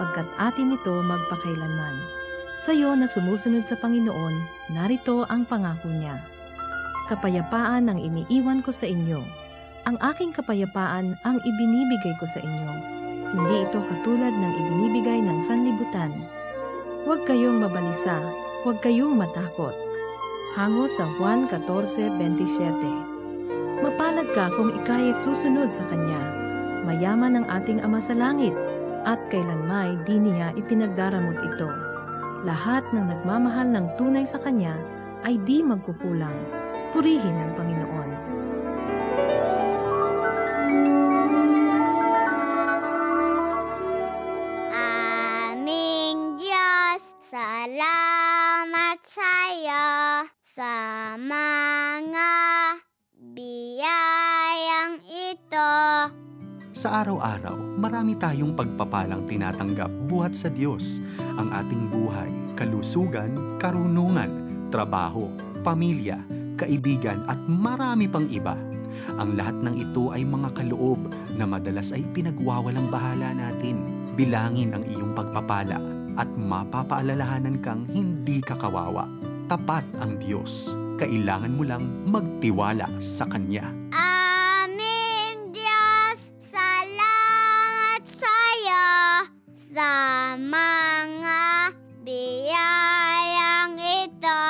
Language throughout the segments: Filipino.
sapagkat atin ito magpakailanman. Sa iyo na sumusunod sa Panginoon, narito ang pangako niya. Kapayapaan ang iniiwan ko sa inyo. Ang aking kapayapaan ang ibinibigay ko sa inyo. Hindi ito katulad ng ibinibigay ng sanlibutan. Huwag kayong mabalisa, huwag kayong matakot. Hango sa Juan 14.27 Mapalad ka kung ikay susunod sa Kanya. Mayaman ang ating Ama sa langit, at kailanmay di niya ipinagdaramot ito. Lahat ng nagmamahal ng tunay sa Kanya ay di magkukulang. Purihin ang Panginoon. Aming Diyos, salamat sa'yo sa mga biyayang ito. Sa araw-araw, marami tayong pagpapalang tinatanggap buhat sa Diyos. Ang ating buhay, kalusugan, karunungan, trabaho, pamilya, kaibigan at marami pang iba. Ang lahat ng ito ay mga kaloob na madalas ay pinagwawalang bahala natin. Bilangin ang iyong pagpapala at mapapaalalahanan kang hindi ka kawawa. Tapat ang Diyos. Kailangan mo lang magtiwala sa Kanya. Sa mga biyayang ito.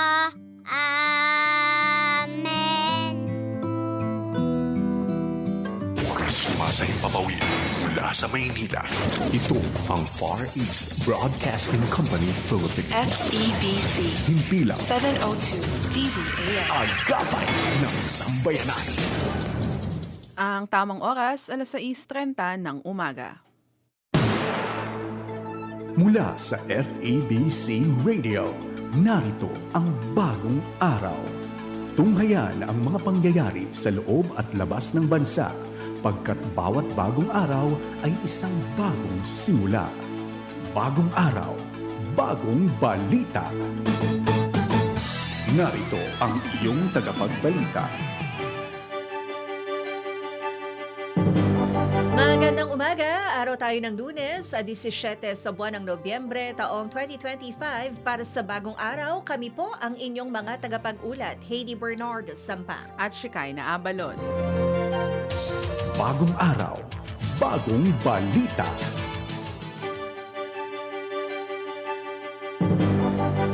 Amen. Sumasahing papawid mula sa Maynila. Ito ang Far East Broadcasting Company Philippines. FEBC Himpilang 702 DZAM. agapay ng sambayanan. Ang tamang oras, alas 6.30 ng umaga. Mula sa FEBC Radio, narito ang bagong araw. Tunghayan ang mga pangyayari sa loob at labas ng bansa pagkat bawat bagong araw ay isang bagong simula. Bagong araw, bagong balita. Narito ang iyong tagapagbalita. Araw tayo ng lunes, ah, 17 sa buwan ng Nobyembre, taong 2025. Para sa bagong araw, kami po ang inyong mga tagapag-ulat, Heidi Bernardo Sampa. At Shikay na Abalon. Bagong araw, bagong balita.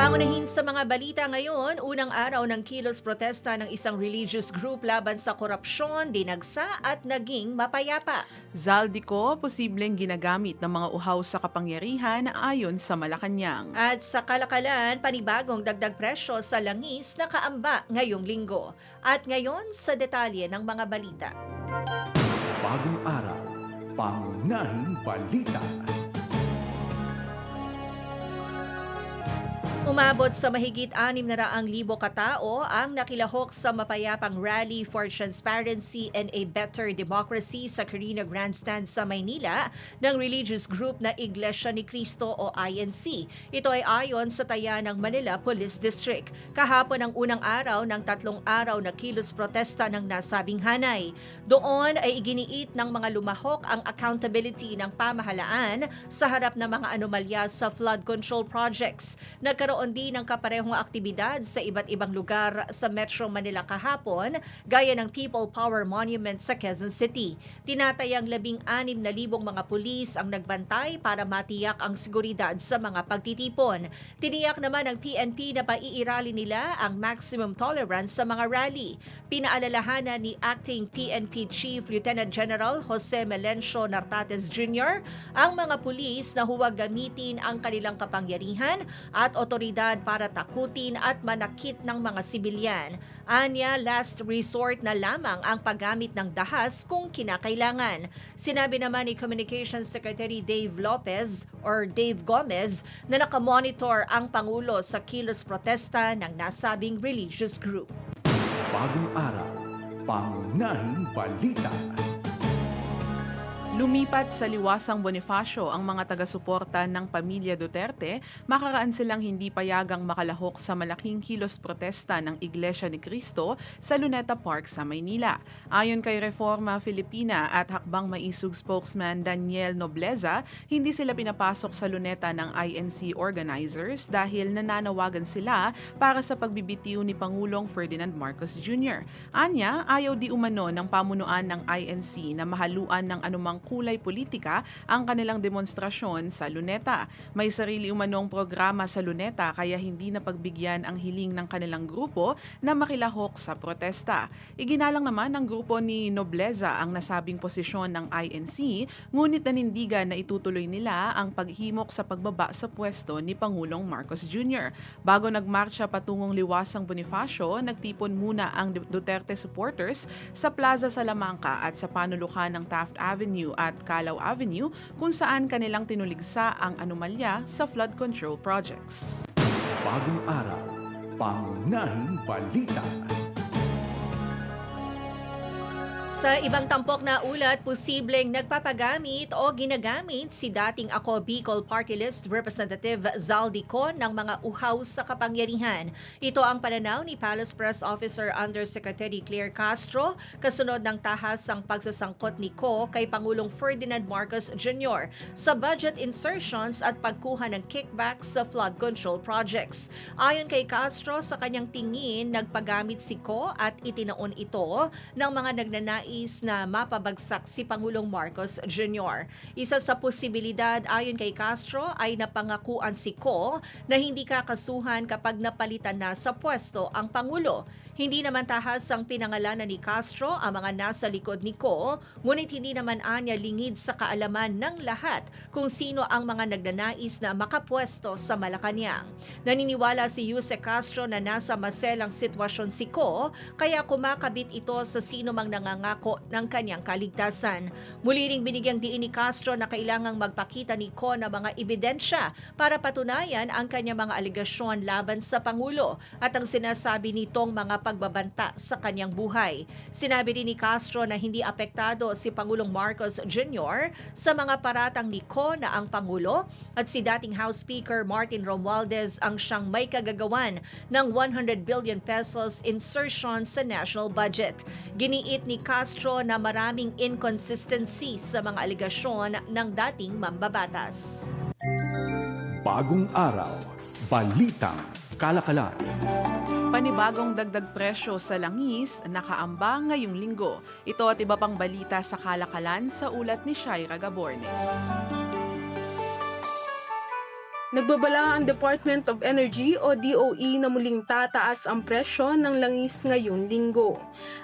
Pangunahin sa mga balita ngayon, unang araw ng kilos protesta ng isang religious group laban sa korupsyon, dinagsa at naging mapayapa. Zaldico, posibleng ginagamit ng mga uhaw sa kapangyarihan ayon sa Malacanang. At sa kalakalan, panibagong dagdag presyo sa langis na kaamba ngayong linggo. At ngayon sa detalye ng mga balita. Bagong araw, pangunahing balita. Umabot sa mahigit 600,000 katao ang nakilahok sa mapayapang Rally for Transparency and a Better Democracy sa Carina Grandstand sa Maynila ng religious group na Iglesia ni Cristo o INC. Ito ay ayon sa taya ng Manila Police District. Kahapon ang unang araw ng tatlong araw na kilos protesta ng nasabing hanay. Doon ay iginiit ng mga lumahok ang accountability ng pamahalaan sa harap ng mga anomalya sa flood control projects. Nagkaroon din ng kaparehong aktibidad sa iba't ibang lugar sa Metro Manila kahapon, gaya ng People Power Monument sa Quezon City. Tinatayang labing anim na libong mga pulis ang nagbantay para matiyak ang seguridad sa mga pagtitipon. Tiniyak naman ng PNP na paiirali nila ang maximum tolerance sa mga rally. Pinaalalahanan ni Acting PNP Chief Lieutenant General Jose Melencio Nartates Jr. ang mga pulis na huwag gamitin ang kanilang kapangyarihan at otoridad para takutin at manakit ng mga sibilyan. Anya, last resort na lamang ang paggamit ng dahas kung kinakailangan. Sinabi naman ni Communications Secretary Dave Lopez or Dave Gomez na nakamonitor ang Pangulo sa kilos protesta ng nasabing religious group. Bagong araw, pangunahing balita. Lumipat sa liwasang Bonifacio ang mga taga-suporta ng pamilya Duterte, makaraan silang hindi payagang makalahok sa malaking kilos protesta ng Iglesia ni Cristo sa Luneta Park sa Maynila. Ayon kay Reforma Filipina at Hakbang Maisug spokesman Daniel Nobleza, hindi sila pinapasok sa luneta ng INC organizers dahil nananawagan sila para sa pagbibitiw ni Pangulong Ferdinand Marcos Jr. Anya, ayaw di umano ng pamunuan ng INC na mahaluan ng anumang kulay politika ang kanilang demonstrasyon sa Luneta. May sarili umanong programa sa Luneta kaya hindi na pagbigyan ang hiling ng kanilang grupo na makilahok sa protesta. Iginalang naman ng grupo ni Nobleza ang nasabing posisyon ng INC, ngunit nanindigan na itutuloy nila ang paghimok sa pagbaba sa pwesto ni Pangulong Marcos Jr. Bago nagmarcha patungong liwasang Bonifacio, nagtipon muna ang Duterte supporters sa Plaza Salamanca at sa panulukan ng Taft Avenue at Calao Avenue kung saan kanilang tinuligsa ang anomalya sa flood control projects. Bagong araw, pangunahing balita. Sa ibang tampok na ulat, posibleng nagpapagamit o ginagamit si dating Ako Bicol Party List Representative Zaldi Con ng mga uhaw sa kapangyarihan. Ito ang pananaw ni Palace Press Officer Undersecretary Claire Castro kasunod ng tahas ang pagsasangkot ni Co kay Pangulong Ferdinand Marcos Jr. sa budget insertions at pagkuha ng kickbacks sa flood control projects. Ayon kay Castro, sa kanyang tingin, nagpagamit si Co at itinaon ito ng mga nagnanais na mapabagsak si Pangulong Marcos Jr. Isa sa posibilidad ayon kay Castro ay napangakuan si Co na hindi kakasuhan kapag napalitan na sa pwesto ang Pangulo. Hindi naman tahas ang pinangalanan ni Castro ang mga nasa likod ni Co, ngunit hindi naman anya lingid sa kaalaman ng lahat kung sino ang mga nagnanais na makapwesto sa Malacanang. Naniniwala si Jose Castro na nasa maselang sitwasyon si Co, kaya kumakabit ito sa sino mang nangangako ng kanyang kaligtasan. Muli ring binigyang diin ni Castro na kailangang magpakita ni Co ng mga ebidensya para patunayan ang kanyang mga aligasyon laban sa Pangulo at ang sinasabi nitong mga pagbabanta sa kanyang buhay. Sinabi rin ni Castro na hindi apektado si Pangulong Marcos Jr. sa mga paratang ni Co na ang Pangulo at si dating House Speaker Martin Romualdez ang siyang may kagagawan ng 100 billion pesos insertion sa national budget. Giniit ni Castro na maraming inconsistencies sa mga aligasyon ng dating mambabatas. Bagong araw, balitang kalakalan. Panibagong dagdag presyo sa langis nakaambang ngayong linggo. Ito at iba pang balita sa kalakalan sa ulat ni Shaira Gabornes. Nagbabala ang Department of Energy o DOE na muling tataas ang presyo ng langis ngayong linggo.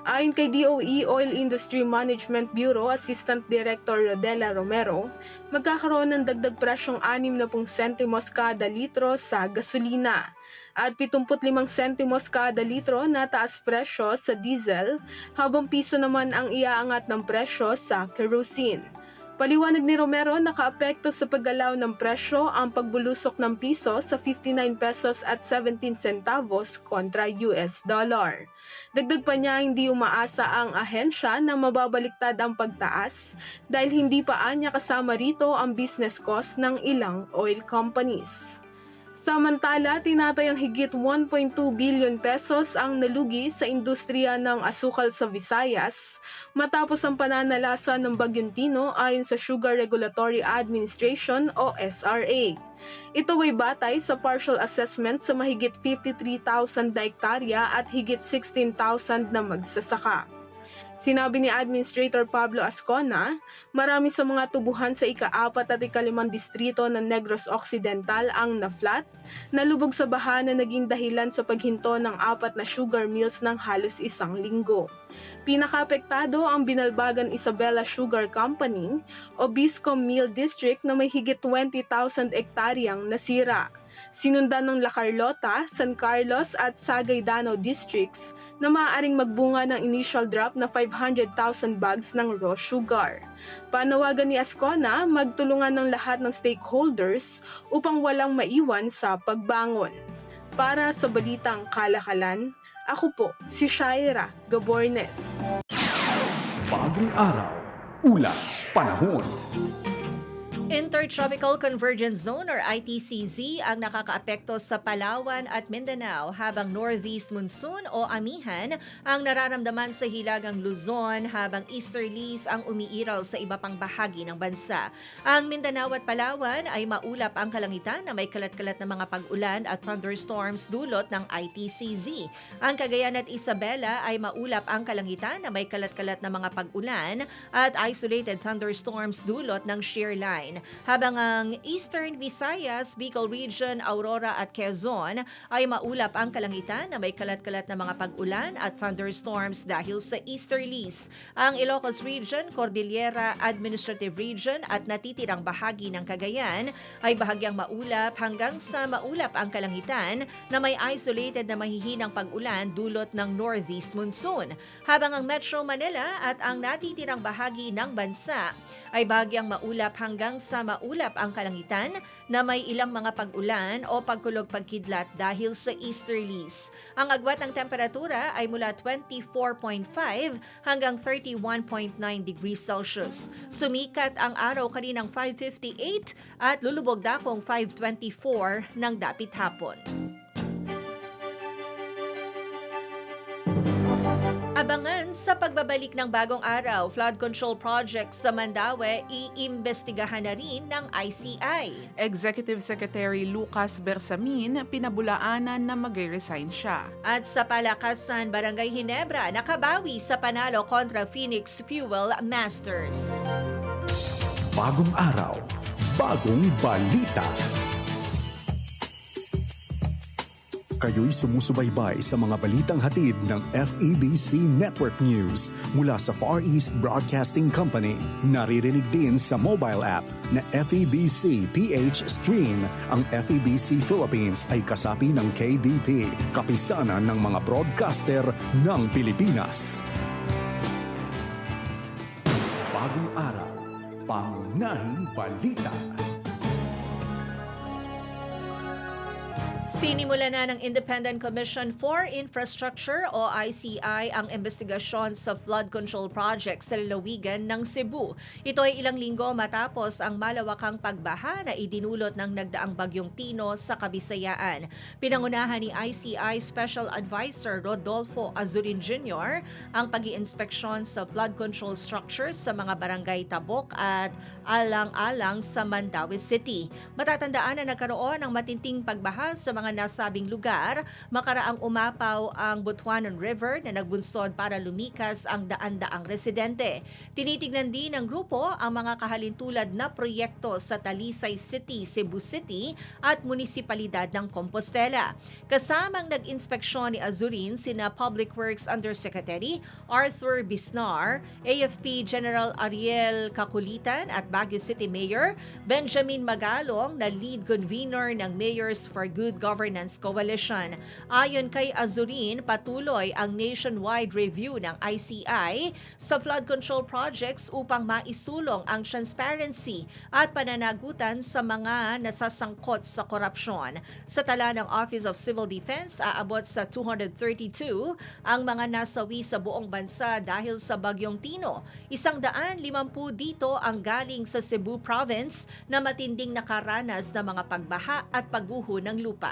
Ayon kay DOE Oil Industry Management Bureau Assistant Director Rodela Romero, magkakaroon ng dagdag presyong 60 sentimos kada litro sa gasolina at 75 sentimos kada litro na taas presyo sa diesel, habang piso naman ang iaangat ng presyo sa kerosene. Paliwanag ni Romero, nakaapekto sa paggalaw ng presyo ang pagbulusok ng piso sa 59 pesos at 17 centavos kontra US dollar. Dagdag pa niya hindi umaasa ang ahensya na mababaliktad ang pagtaas dahil hindi pa anya kasama rito ang business cost ng ilang oil companies. Samantala, tinatayang higit 1.2 billion pesos ang nalugi sa industriya ng asukal sa Visayas matapos ang pananalasa ng Bagyong Tino ayon sa Sugar Regulatory Administration o SRA. Ito ay batay sa partial assessment sa mahigit 53,000 na at higit 16,000 na magsasaka. Sinabi ni Administrator Pablo Ascona, marami sa mga tubuhan sa ika-apat at ikalimang distrito ng Negros Occidental ang na-flat, nalubog sa baha na naging dahilan sa paghinto ng apat na sugar mills ng halos isang linggo. Pinakaapektado ang Binalbagan Isabela Sugar Company o Biscom Mill District na may higit 20,000 ektaryang nasira. Sinundan ng La Carlota, San Carlos at Sagay-Danao districts na maaaring magbunga ng initial drop na 500,000 bags ng raw sugar. Panawagan ni Ascona, magtulungan ng lahat ng stakeholders upang walang maiwan sa pagbangon. Para sa Balitang Kalakalan, ako po si Shaira Gabornes. Bagong araw, ulat panahon. Intertropical Convergence Zone or ITCZ ang nakakaapekto sa Palawan at Mindanao habang northeast monsoon o amihan ang nararamdaman sa hilagang Luzon habang easterlies ang umiiral sa iba pang bahagi ng bansa. Ang Mindanao at Palawan ay maulap ang kalangitan na may kalat-kalat na mga pag-ulan at thunderstorms dulot ng ITCZ. Ang Cagayan at Isabela ay maulap ang kalangitan na may kalat-kalat na mga pag-ulan at isolated thunderstorms dulot ng shear line. Habang ang Eastern Visayas, Bicol Region, Aurora at Quezon ay maulap ang kalangitan na may kalat-kalat na mga pag-ulan at thunderstorms dahil sa easterlies. Ang Ilocos Region, Cordillera Administrative Region at natitirang bahagi ng Cagayan ay bahagyang maulap hanggang sa maulap ang kalangitan na may isolated na mahihinang pag-ulan dulot ng northeast monsoon. Habang ang Metro Manila at ang natitirang bahagi ng bansa ay bahagyang maulap hanggang sa maulap ang kalangitan na may ilang mga pag-ulan o pagkulog-pagkidlat dahil sa easterlies. Ang agwat ng temperatura ay mula 24.5 hanggang 31.9 degrees Celsius. Sumikat ang araw kaninang 5.58 at lulubog dakong 5.24 ng dapit hapon. Sa pagbabalik ng bagong araw, flood control project sa Mandaue, iimbestigahan na rin ng ICI. Executive Secretary Lucas Bersamin pinabulaanan na mag-resign siya. At sa Palakasan, Barangay Hinebra, nakabawi sa panalo kontra Phoenix Fuel Masters. Bagong araw, bagong balita. Kayo'y sumusubaybay sa mga balitang hatid ng FEBC Network News mula sa Far East Broadcasting Company. Naririnig din sa mobile app na FEBC PH Stream. Ang FEBC Philippines ay kasapi ng KBP, kapisanan ng mga broadcaster ng Pilipinas. Bagong araw, pangunahing balita. Sinimula na ng Independent Commission for Infrastructure o ICI ang investigasyon sa flood control project sa lalawigan ng Cebu. Ito ay ilang linggo matapos ang malawakang pagbaha na idinulot ng nagdaang bagyong Tino sa Kabisayaan. Pinangunahan ni ICI Special Advisor Rodolfo Azurin Jr. ang pag inspeksyon sa flood control structures sa mga barangay Tabok at Alang-Alang sa Mandaue City. Matatandaan na nagkaroon ng matinting pagbaha sa mga nasabing lugar, makaraang umapaw ang Butuanan River na nagbunsod para lumikas ang daan-daang residente. Tinitignan din ng grupo ang mga kahalintulad na proyekto sa Talisay City, Cebu City at Munisipalidad ng Compostela. Kasamang nag-inspeksyon ni Azurin sina Public Works Undersecretary Arthur Bisnar, AFP General Ariel Kakulitan at Baguio City Mayor Benjamin Magalong na lead convener ng Mayors for Good Governance Coalition. Ayon kay Azurin, patuloy ang nationwide review ng ICI sa flood control projects upang maisulong ang transparency at pananagutan sa mga nasasangkot sa korupsyon. Sa tala ng Office of Civil Defense, aabot sa 232 ang mga nasawi sa buong bansa dahil sa Bagyong Tino. Isang daan limampu dito ang galing sa Cebu Province na matinding nakaranas ng mga pagbaha at pagguho ng lupa.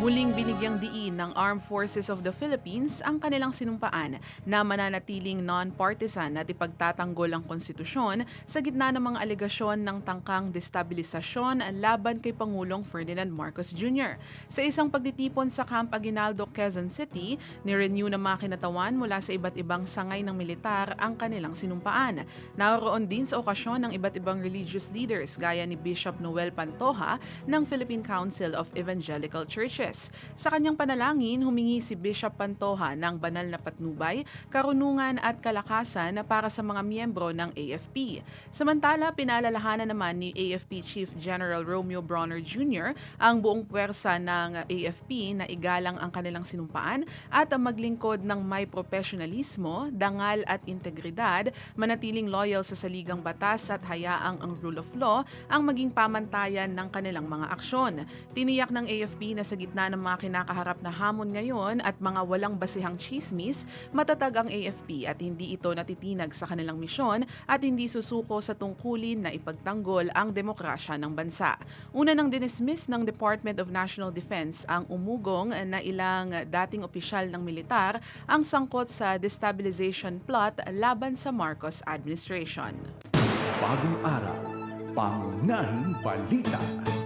Muling binigyang diin ng Armed Forces of the Philippines ang kanilang sinumpaan na mananatiling non-partisan at ipagtatanggol ang konstitusyon sa gitna ng mga alegasyon ng tangkang destabilisasyon laban kay Pangulong Ferdinand Marcos Jr. Sa isang pagtitipon sa Camp Aguinaldo, Quezon City, ni-renew ng mga kinatawan mula sa iba't ibang sangay ng militar ang kanilang sinumpaan. Naroon din sa okasyon ng iba't ibang religious leaders gaya ni Bishop Noel Pantoja ng Philippine Council of Evangelical Churches. Sa kanyang panalangin, humingi si Bishop Pantoja ng banal na patnubay, karunungan at kalakasan para sa mga miyembro ng AFP. Samantala, pinalalahanan naman ni AFP Chief General Romeo Bronner Jr. ang buong puwersa ng AFP na igalang ang kanilang sinumpaan at ang maglingkod ng may profesionalismo, dangal at integridad, manatiling loyal sa saligang batas at hayaang ang rule of law ang maging pamantayan ng kanilang mga aksyon. Tiniyak ng AFP na sa gitna gitna ng mga kinakaharap na hamon ngayon at mga walang basihang chismis, matatag ang AFP at hindi ito natitinag sa kanilang misyon at hindi susuko sa tungkulin na ipagtanggol ang demokrasya ng bansa. Una nang dinismiss ng Department of National Defense ang umugong na ilang dating opisyal ng militar ang sangkot sa destabilization plot laban sa Marcos administration. Bagong araw, pangunahing balita.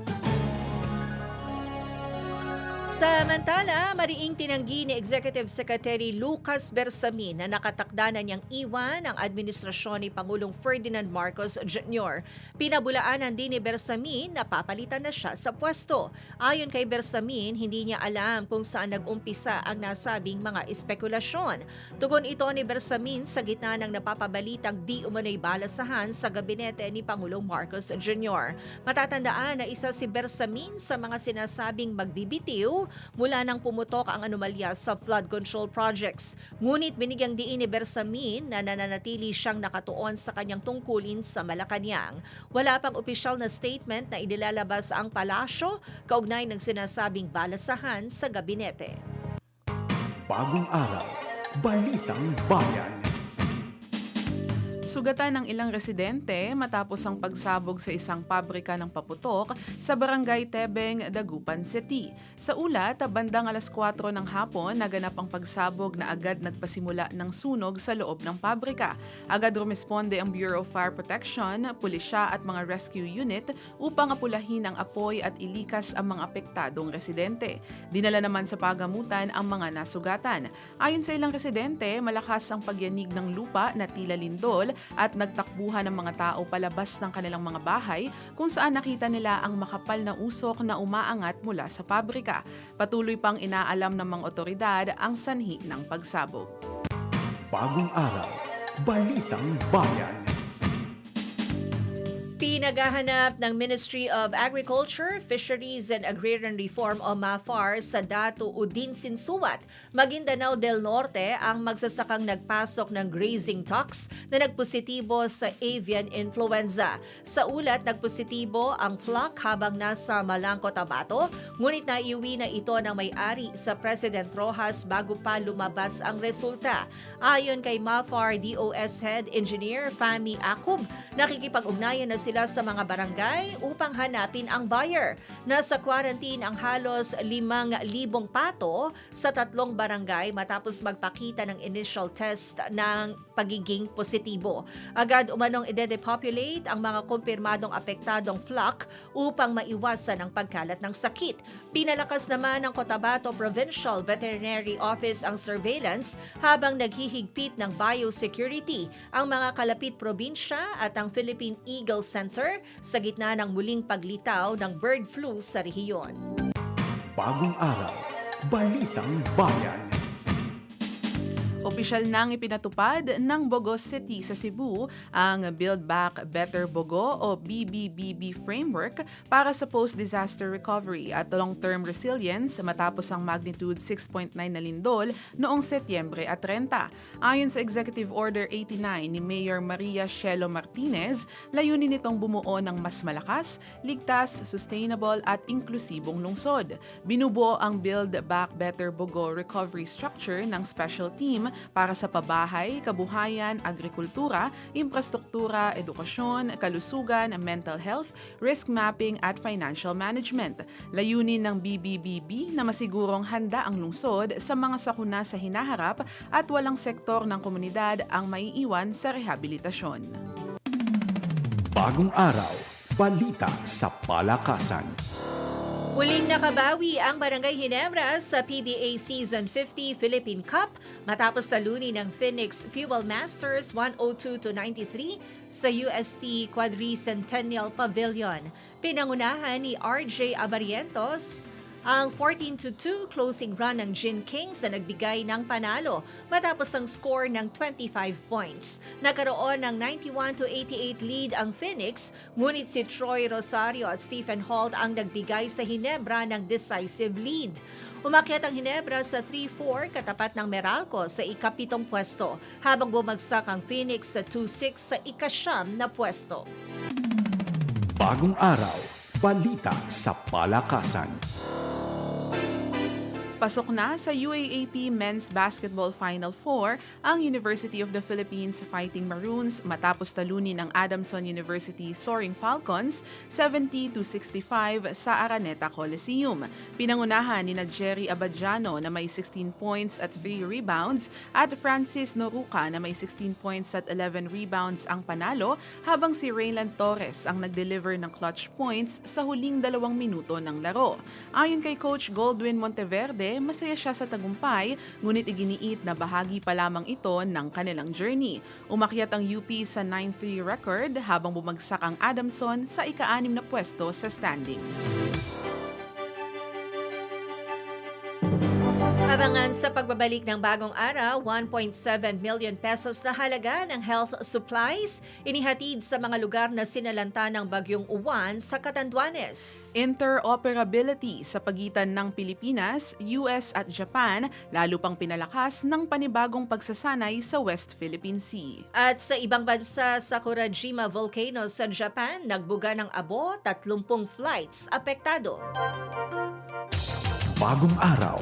Samantala, mariing tinanggi ni Executive Secretary Lucas Bersamin na nakatakda na niyang iwan ang administrasyon ni Pangulong Ferdinand Marcos Jr. Pinabulaanan din ni Bersamin na papalitan na siya sa pwesto. Ayon kay Bersamin, hindi niya alam kung saan nag-umpisa ang nasabing mga espekulasyon. Tugon ito ni Bersamin sa gitna ng napapabalitang di umano'y balasahan sa gabinete ni Pangulong Marcos Jr. Matatandaan na isa si Bersamin sa mga sinasabing magbibitiw mula nang pumutok ang anomalya sa flood control projects. Ngunit binigyang diin ni Bersamin na nananatili siyang nakatuon sa kanyang tungkulin sa Malacanang. Wala pang opisyal na statement na inilalabas ang palasyo kaugnay ng sinasabing balasahan sa gabinete. Bagong araw, balitang bayan. Sugatan ng ilang residente matapos ang pagsabog sa isang pabrika ng paputok sa barangay Tebeng, Dagupan City. Sa ulat, bandang alas 4 ng hapon, naganap ang pagsabog na agad nagpasimula ng sunog sa loob ng pabrika. Agad rumisponde ang Bureau of Fire Protection, pulisya at mga rescue unit upang apulahin ang apoy at ilikas ang mga apektadong residente. Dinala naman sa pagamutan ang mga nasugatan. Ayon sa ilang residente, malakas ang pagyanig ng lupa na tila lindol at nagtakbuhan ng mga tao palabas ng kanilang mga bahay kung saan nakita nila ang makapal na usok na umaangat mula sa pabrika. Patuloy pang inaalam ng mga otoridad ang sanhi ng pagsabog. Bagong araw, balitang bayan. Pinagahanap ng Ministry of Agriculture, Fisheries and Agrarian Reform o MAFAR sa Dato Udin Sinsuwat, Maguindanao del Norte ang magsasakang nagpasok ng grazing tox na nagpositibo sa avian influenza. Sa ulat, nagpositibo ang flock habang nasa Malangco, Tabato, ngunit naiuwi na ito ng may-ari sa President Rojas bago pa lumabas ang resulta. Ayon kay MAFAR DOS Head Engineer Fami Akub, nakikipag-ugnayan na sila sa mga barangay upang hanapin ang buyer. Nasa quarantine ang halos 5,000 pato sa tatlong barangay matapos magpakita ng initial test ng pagiging positibo. Agad umanong ide-depopulate ang mga kumpirmadong apektadong flock upang maiwasan ang pagkalat ng sakit. Pinalakas naman ng Cotabato Provincial Veterinary Office ang surveillance habang naghihigpit ng biosecurity ang mga kalapit probinsya at ang Philippine Eagle Center sa gitna ng muling paglitaw ng bird flu sa rehiyon. Bagong araw, balitang bayan. Opisyal nang ipinatupad ng Bogos City sa Cebu ang Build Back Better Bogo o BBBB framework para sa post-disaster recovery at long-term resilience matapos ang magnitude 6.9 na lindol noong Setyembre at 30. Ayon sa Executive Order 89 ni Mayor Maria Shelo Martinez, layunin nitong bumuo ng mas malakas, ligtas, sustainable at inklusibong lungsod. Binubuo ang Build Back Better Bogo recovery structure ng special team para sa pabahay, kabuhayan, agrikultura, infrastruktura, edukasyon, kalusugan, mental health, risk mapping at financial management. Layunin ng BBBB na masigurong handa ang lungsod sa mga sakuna sa hinaharap at walang sektor ng komunidad ang maiiwan sa rehabilitasyon. Bagong araw, balita sa palakasan. Muling nakabawi ang Barangay Ginebra sa PBA Season 50 Philippine Cup matapos talunin ng Phoenix Fuel Masters 102-93 sa UST Quadricentennial Pavilion. Pinangunahan ni RJ Abarientos ang 14-2 closing run ng Gin Kings na nagbigay ng panalo matapos ang score ng 25 points. Nagkaroon ng 91-88 lead ang Phoenix, ngunit si Troy Rosario at Stephen Holt ang nagbigay sa Hinebra ng decisive lead. Umakyat ang Hinebra sa 3-4 katapat ng Meralco sa ikapitong pwesto, habang bumagsak ang Phoenix sa 2-6 sa ikasyam na pwesto. Bagong araw, balita sa palakasan. Pasok na sa UAAP Men's Basketball Final Four ang University of the Philippines Fighting Maroons matapos talunin ang Adamson University Soaring Falcons 70-65 sa Araneta Coliseum. Pinangunahan ni na Jerry Abadjano na may 16 points at 3 rebounds at Francis Noruca na may 16 points at 11 rebounds ang panalo habang si Raylan Torres ang nag-deliver ng clutch points sa huling dalawang minuto ng laro. Ayon kay Coach Goldwyn Monteverde, masaya siya sa tagumpay, ngunit iginiit na bahagi pa lamang ito ng kanilang journey. Umakyat ang UP sa 9-3 record habang bumagsak ang Adamson sa ika-anim na pwesto sa standings. Abangan sa pagbabalik ng bagong araw, 1.7 million pesos na halaga ng health supplies inihatid sa mga lugar na sinalanta ng bagyong uwan sa Catanduanes. Interoperability sa pagitan ng Pilipinas, US at Japan lalo pang pinalakas ng panibagong pagsasanay sa West Philippine Sea. At sa ibang bansa sa Kurajima Volcano sa Japan, nagbuga ng abo 30 flights apektado. Bagong araw,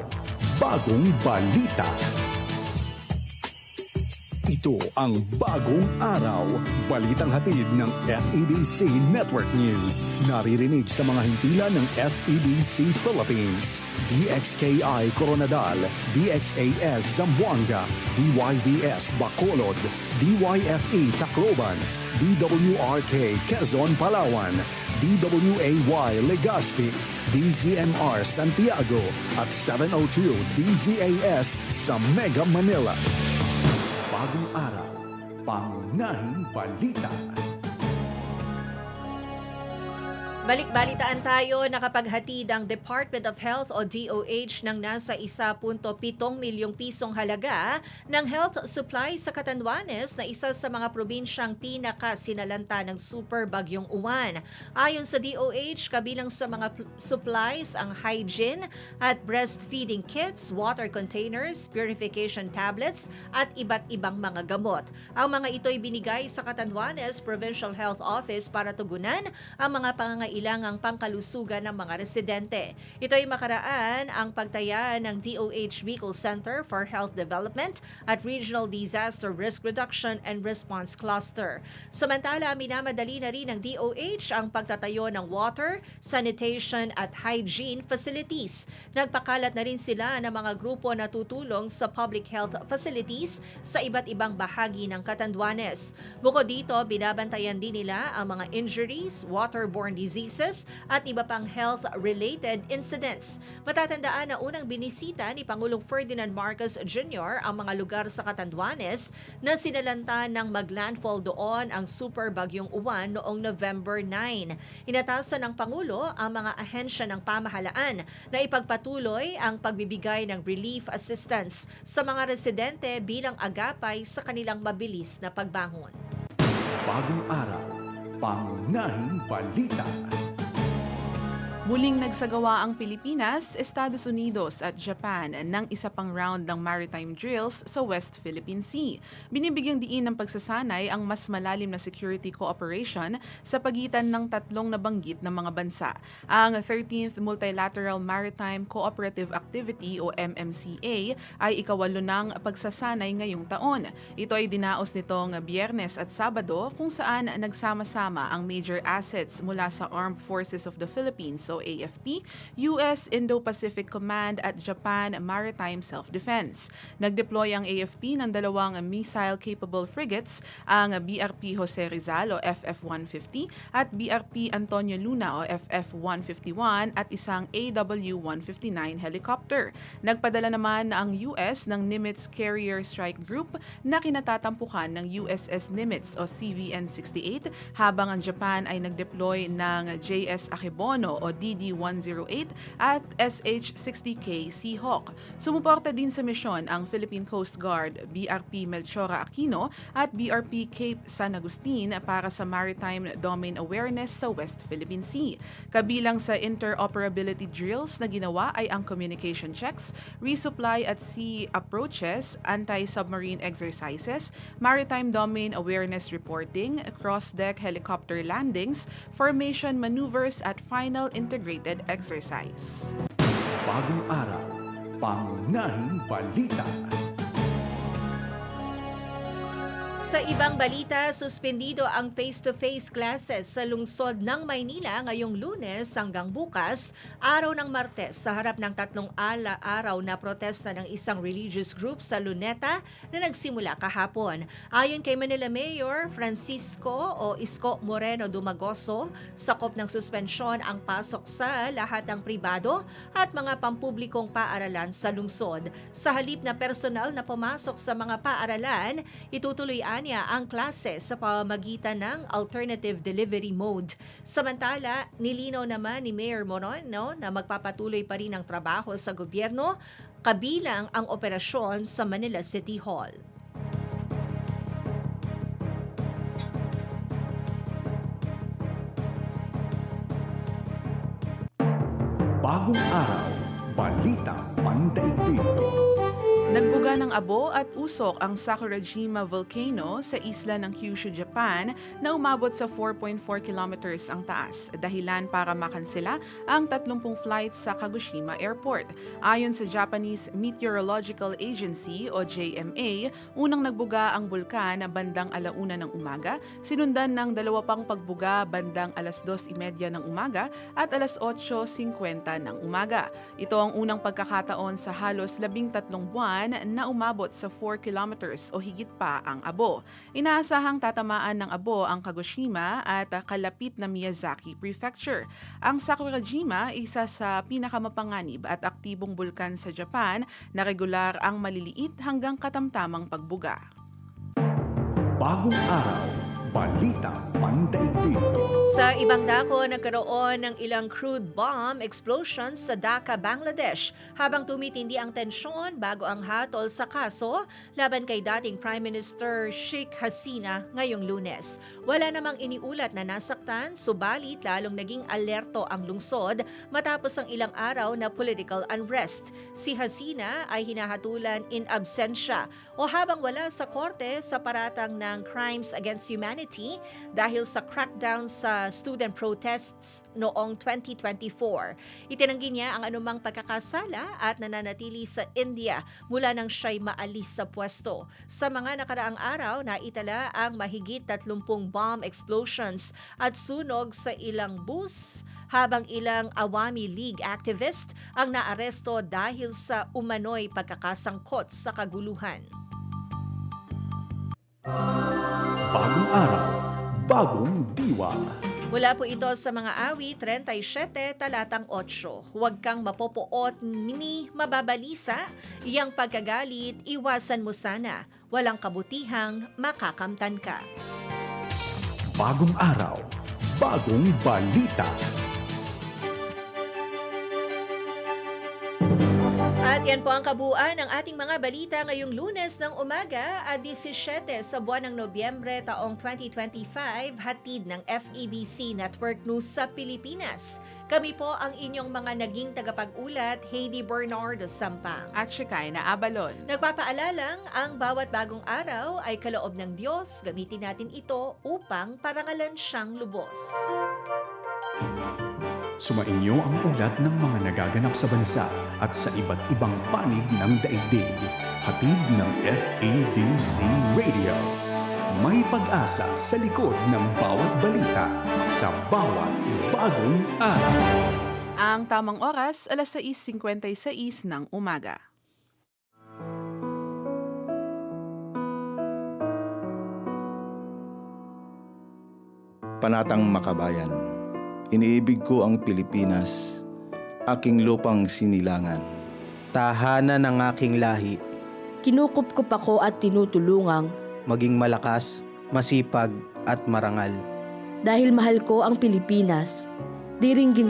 bagong balita. Ito ang Bagong Araw, balitang hatid ng FEBC Network News. Naririnig sa mga himpilan ng FEBC Philippines, DXKI Coronadal, DXAS Zamboanga, DYVS Bacolod, DYFE Tacloban, DWRK Quezon Palawan, DWAY Legazpi, DZMR Santiago at 702 DZAS sa Mega Manila. Bagong araw, pangunahing balita. Balik-balitaan tayo, nakapaghatid ang Department of Health o DOH ng nasa 1.7 milyong pisong halaga ng health supply sa Catanduanes na isa sa mga probinsyang pinakasinalanta ng super bagyong uwan. Ayon sa DOH, kabilang sa mga pl- supplies ang hygiene at breastfeeding kits, water containers, purification tablets at iba't ibang mga gamot. Ang mga ito'y binigay sa Catanduanes Provincial Health Office para tugunan ang mga pangangailangang pangkalusugan ng mga residente. Ito ay makaraan ang pagtaya ng DOH Bicol Center for Health Development at Regional Disaster Risk Reduction and Response Cluster. Samantala, minamadali na rin ng DOH ang pagtatayo ng water, sanitation at hygiene facilities. Nagpakalat na rin sila ng mga grupo na tutulong sa public health facilities sa iba't ibang bahagi ng Catanduanes. Bukod dito, binabantayan din nila ang mga injuries, waterborne diseases at iba pang health-related incidents. Matatandaan na unang binisita ni Pangulong Ferdinand Marcos Jr. ang mga lugar sa Catanduanes na sinalanta ng maglandfall doon ang super bagyong uwan noong November 9. Inatasan ng Pangulo ang mga ahensya ng pamahalaan na ipagpatuloy ang pagbibigay ng relief assistance sa mga residente bilang agapay sa kanilang mabilis na pagbangon. Bagong araw, pangunahing balita. Muling nagsagawa ang Pilipinas, Estados Unidos at Japan ng isa pang round ng maritime drills sa West Philippine Sea. Binibigyang diin ng pagsasanay ang mas malalim na security cooperation sa pagitan ng tatlong nabanggit na mga bansa. Ang 13th Multilateral Maritime Cooperative Activity o MMCA ay ikawalo ng pagsasanay ngayong taon. Ito ay dinaos nitong Biyernes at Sabado kung saan nagsama-sama ang major assets mula sa Armed Forces of the Philippines o AFP, US Indo-Pacific Command at Japan Maritime Self-Defense. Nag-deploy ang AFP ng dalawang missile-capable frigates, ang BRP Jose Rizal o FF-150 at BRP Antonio Luna o FF-151 at isang AW-159 helicopter. Nagpadala naman ang US ng Nimitz Carrier Strike Group na kinatatampukan ng USS Nimitz o CVN-68 habang ang Japan ay nag-deploy ng JS Akebono o DD-108 at SH-60K Seahawk. Sumuporta din sa misyon ang Philippine Coast Guard, BRP Melchora Aquino at BRP Cape San Agustin para sa maritime domain awareness sa West Philippine Sea. Kabilang sa interoperability drills na ginawa ay ang communication checks, resupply at sea approaches, anti-submarine exercises, maritime domain awareness reporting, cross-deck helicopter landings, formation maneuvers at final integrated exercise. Bagong araw, pangunahing balita. Sa ibang balita, suspendido ang face-to-face classes sa lungsod ng Maynila ngayong lunes hanggang bukas, araw ng Martes, sa harap ng tatlong ala araw na protesta ng isang religious group sa Luneta na nagsimula kahapon. Ayon kay Manila Mayor Francisco o Isko Moreno Dumagoso, sakop ng suspensyon ang pasok sa lahat ng pribado at mga pampublikong paaralan sa lungsod. Sa halip na personal na pumasok sa mga paaralan, itutuloy niya ang klase sa pamamagitan ng alternative delivery mode. Samantala, nilinaw naman ni Mayor Moreno na magpapatuloy pa rin ang trabaho sa gobyerno, kabilang ang operasyon sa Manila City Hall. Bagong araw, balita pandaigdig. Nagbuga ng abo at usok ang Sakurajima Volcano sa isla ng Kyushu, Japan na umabot sa 4.4 kilometers ang taas, dahilan para makansela ang 30 flights sa Kagoshima Airport. Ayon sa Japanese Meteorological Agency o JMA, unang nagbuga ang bulkan bandang alauna ng umaga, sinundan ng dalawa pang pagbuga bandang alas 2.30 ng umaga at alas 8.50 ng umaga. Ito ang unang pagkakataon sa halos labing tatlong buwan na umabot sa 4 kilometers o higit pa ang abo. Inaasahang tatamaan ng abo ang Kagoshima at kalapit na Miyazaki Prefecture. Ang Sakurajima, isa sa pinakamapanganib at aktibong bulkan sa Japan na regular ang maliliit hanggang katamtamang pagbuga. Bagong araw, balita pandaigdig. Sa ibang dako, nagkaroon ng ilang crude bomb explosions sa Dhaka, Bangladesh habang tumitindi ang tensyon bago ang hatol sa kaso laban kay dating Prime Minister Sheikh Hasina ngayong lunes. Wala namang iniulat na nasaktan, subalit lalong naging alerto ang lungsod matapos ang ilang araw na political unrest. Si Hasina ay hinahatulan in absentia o habang wala sa korte sa paratang ng Crimes Against Humanity dahil sa crackdown sa student protests noong 2024. Itinanggi niya ang anumang pagkakasala at nananatili sa India mula nang siya'y maalis sa pwesto. Sa mga nakaraang araw, naitala ang mahigit 30 bomb explosions at sunog sa ilang bus habang ilang Awami League activist ang naaresto dahil sa umano'y pagkakasangkot sa kaguluhan. Bagong araw, bagong diwa. Mula po ito sa mga awi 37 talatang 8. Huwag kang mapopoot ni mababalisa, iyang pagkagalit iwasan mo sana. Walang kabutihang makakamtan ka. Bagong araw, bagong balita. At yan po ang kabuuan ng ating mga balita ngayong lunes ng umaga at 17 sa buwan ng Nobyembre taong 2025 hatid ng FEBC Network News sa Pilipinas. Kami po ang inyong mga naging tagapag-ulat, Heidi Bernardo Sampang. At Shikay na Abalon. Nagpapaalalang ang bawat bagong araw ay kaloob ng Diyos. Gamitin natin ito upang parangalan siyang lubos. Sumainyo ang ulat ng mga nagaganap sa bansa at sa iba't ibang panig ng daigdig. Hatid ng FABC Radio. May pag-asa sa likod ng bawat balita sa bawat bagong araw. Ang tamang oras, alas 6.56 ng umaga. Panatang Makabayan. Iniibig ko ang Pilipinas, aking lupang sinilangan. tahanan ng aking lahi, Kinukupkup ako at tinutulungang maging malakas, masipag at marangal. dahil mahal ko ang Pilipinas. Di rin